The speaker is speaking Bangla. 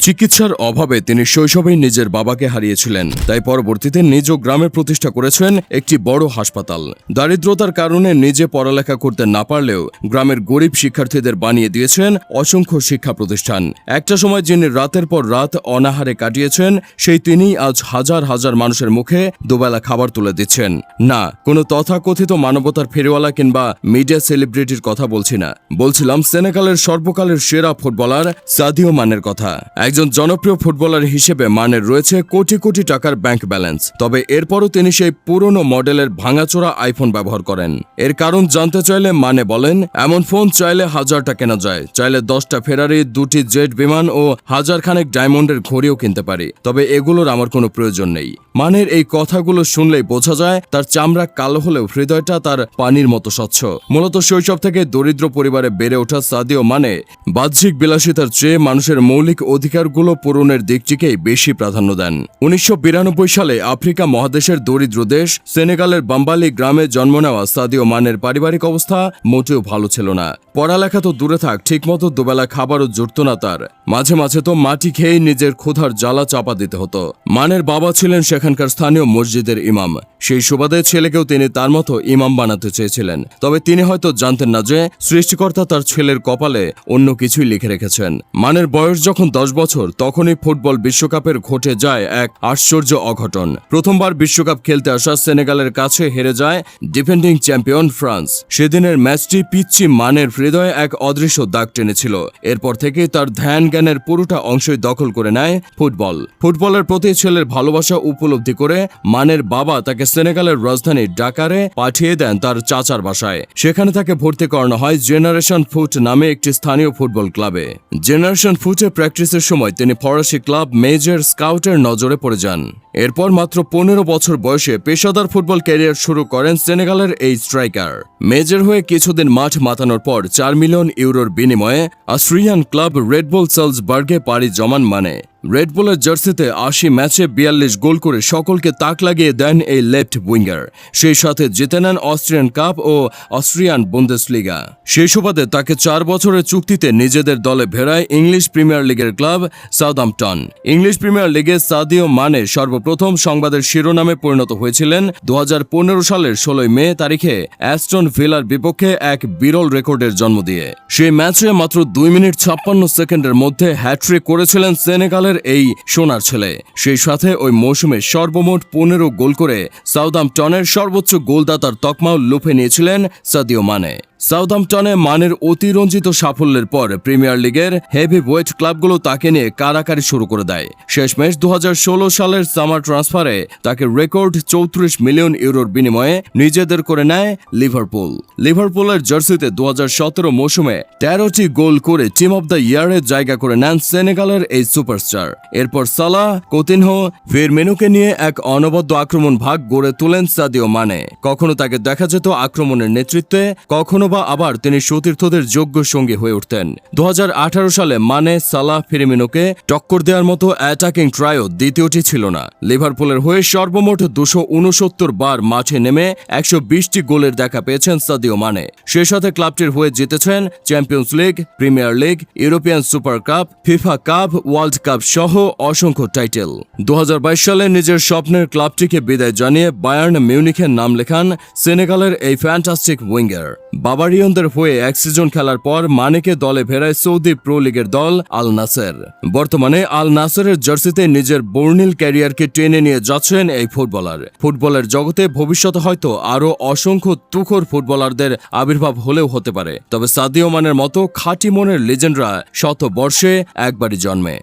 চিকিৎসার অভাবে তিনি শৈশবেই নিজের বাবাকে হারিয়েছিলেন। তাই পরবর্তীতে নিজ গ্রামে প্রতিষ্ঠা করেছেন একটি বড় হাসপাতাল। দারিদ্রতার কারণে নিজে পড়ালেখা করতে না পারলেও গ্রামের গরিব শিক্ষার্থীদের বানিয়ে দিয়েছেন অসংখ্য শিক্ষা প্রতিষ্ঠান। একটা সময় যিনি রাতের পর রাত অনাহারে কাটিয়েছেন, সেই তিনি আজ হাজার হাজার মানুষের মুখে দুবেলা খাবার তুলে দিচ্ছেন। না, কোনো তথাকথিত মানবতার ফেরিওয়ালা কিংবা মিডিয়া সেলিব্রিটির কথা বলছি না। বলছিলাম, সেনেগালের সর্বকালের সেরা ফুটবলার সাদিও মানের কথা। একজন জনপ্রিয় ফুটবলার হিসেবে মানের রয়েছে কোটি কোটি টাকার ব্যাংক ব্যালেন্স। তবে এরপরও তিনি সেই পুরনো মডেলের ভাঙাচোরা আইফোন ব্যবহার করেন। এর কারণ জানতে চাইলে মানে বলেন, এমন ফোন চাইলে হাজারটা কেনা যায়, চাইলে দশটা ফেরারি দুটি জেট বিমান ও হাজারখানেক ডায়মন্ডের ঘড়িও কিনতে পারি। তবে এগুলোর আমার কোনো প্রয়োজন নেই। মানের এই কথাগুলো শুনলেই বোঝা যায় তার চামড়া কালো হলেও হৃদয়টা তার পানির মতো স্বচ্ছ। মূলত শৈশব থেকে দরিদ্র পরিবারে বেড়ে ওঠা সাদিও মানে বাহ্যিক বিলাসিতার চেয়ে মানুষের মৌলিক অধিকারগুলো পূরণের দিকটিকেই বেশি প্রাধান্য দেন। উনিশশো বিরানব্বই সালে আফ্রিকা মহাদেশের দরিদ্র দেশ সেনেগালের বাম্বালি গ্রামে জন্ম নেওয়া সাদিও মানের পারিবারিক অবস্থা মোটেও ভালো ছিল না। পড়ালেখা তো দূরে থাক, ঠিকমতো দুবেলা খাবারও জুটত না তার। মাঝে মাঝে তো মাটি খেয়েই নিজের ক্ষুধার জ্বালা চাপা দিতে হতো। মানের বাবা ছিলেন সেখানকার স্থানীয় মসজিদের ইমাম। সেই সুবাদে ছেলেকেও তিনি তার মতো ইমাম বানাতে চেয়েছিলেন। তবে তিনি হয়তো জানতেন না যে, সৃষ্টিকর্তা তার ছেলের কপালে অন্য কিছুই লিখে রেখেছেন। মানের বয়স যখন দশ বছর, তখনই ফুটবল বিশ্বকাপের ঘটে যায় এক আশ্চর্য অঘটন। প্রথমবার বিশ্বকাপ খেলতে আসা সেনেগালের কাছে হেরে যায় ডিফেন্ডিং চ্যাম্পিয়ন ফ্রান্স। সেদিনের ম্যাচটি পিচ্ছি মানের হৃদয়ে এক অদৃশ্য দাগ টেনেছিল। এরপর থেকে তার ধ্যান জ্ঞানের পুরোটা অংশই দখল করে নেয় ফুটবল। ফুটবলের প্রতি ছেলের ভালোবাসা উপলব্ধি করে মানের বাবা তাকে সেনেগালের রাজধানী ডাকারে পাঠিয়ে দেন তার চাচার বাসায়। সেখানে তাকে ভর্তি করানো হয় জেনারেশন ফুট নামে একটি স্থানীয় ফুটবল ক্লাবে। জেনারেশন ফুটে প্র্যাকটিসের সময় তিনি ফরাসি ক্লাব মেজর স্কাউটের নজরে পড়ে যান। এরপর মাত্র পনেরো বছর বয়সে পেশাদার ফুটবল ক্যারিয়ার শুরু করেন সেনেগালের এই স্ট্রাইকার। মেজর হয়ে কিছুদিন মাঠ মাতানোর পর চার মিলিয়ন ইউরোর বিনিময়ে অস্ট্রিয়ান ক্লাব রেডবুল সালসবার্গে পাড়ি জমান মানে। রেডবুলের জার্সিতে আশি ম্যাচে বিয়াল্লিশ গোল করে সকলকে তাক লাগিয়ে দেন এই লেফট উইঙ্গার। সেই সাথে জিতে নেন অস্ট্রিয়ান কাপ ও অস্ট্রিয়ান বুন্দেসলিগা। সেই সুবাদে তাকে চার বছরের চুক্তিতে নিজেদের দলে ভেড়ায় ইংলিশ প্রিমিয়ার লিগের ক্লাব সাউদাম্পটন। ইংলিশ প্রিমিয়ার লিগে সাদিও মানে সর্বপ্রথম সংবাদের শিরোনামে পরিণত হয়েছিলেন দু হাজার পনেরো সালের ষোলোই মে তারিখে অ্যাস্টন ভিলার বিপক্ষে এক বিরল রেকর্ডের জন্ম দিয়ে। সেই ম্যাচে মাত্র দুই মিনিট ছাপ্পান্ন সেকেন্ডের মধ্যে হ্যাট্রিক করেছিলেন সেনেগালের এই সোনার ছেলে। সেই সাথে ওই মৌসুমে সর্বমোট পনেরো গোল করে সাউদাম্পটনের সর্বোচ্চ গোলদাতার তকমাও লুফে নিয়েছিলেন সাদিও মানে। সাউদাম্পটনে মানের অতিরঞ্জিত সাফল্যের পর প্রিমিয়ার লিগের হেভি ওয়েট ক্লাবগুলো তাকে নিয়ে কারাকারি শুরু করে দেয়। শেষমেশ দু সালের সামার ট্রান্সফারে তাকে রেকর্ড চৌত্রিশ মিলিয়ন ইউরোর বিনিময়ে নিজেদের করে নেয় লিভারপুল। লিভারপুলের জার্সিতে দু মৌসুমে তেরোটি গোল করে টিম অব দ্য ইয়ারের জায়গা করে নেন সেনেগালের এই সুপারস্টার। এরপর সালা কোতিনহো ফেরমেনুকে নিয়ে এক অনবদ্য আক্রমণ ভাগ গড়ে তোলেন সাদিও মানে। কখনো তাকে দেখা যেত আক্রমণের নেতৃত্বে, কখনো বা আবার তিনি সতীর্থদের যোগ্য সঙ্গী হয়ে উঠতেন। দু হাজার আঠারো সালে মানে সালাহ ফিরিমিনোকে টক্কর দেওয়ার মতো অ্যাটাকিং ট্রায়ও দ্বিতীয়টি ছিল না। লিভারপুলের হয়ে সর্বমোট দুশো বার মাঠে নেমে একশো বিশটি গোলের দেখা পেয়েছেন সাদিও মানে। সে সাথে ক্লাবটির হয়ে জিতেছেন Champions League Premier League European Super Cup FIFA Cup World Cup সহ অসংখ্য টাইটেল দু হাজার বাইশ সালে নিজের স্বপ্নের ক্লাবটিকে বিদায় জানিয়ে বায়ার্ন মিউনিখের নাম লেখান সেনেগালের এই ফ্যান্টাস্টিক উইঙ্গার বাবারিয়নদের হয়ে এক সিজন খেলার পর মানেকে দলে ফেরায় সৌদি প্রো লিগের দল আল নাসের। বর্তমানে আল নাসেরের জার্সিতে নিজের বর্ণিল ক্যারিয়ারকে টেনে নিয়ে যাচ্ছেন এই ফুটবলার। ফুটবলের জগতে ভবিষ্যতে হয়তো আরও অসংখ্য তুখর ফুটবলারদের আবির্ভাব হলেও হতে পারে। তবে সাদিও মানের মতো খাঁটি মনের লিজেন্ডরা শত বর্ষে একবারই জন্মে।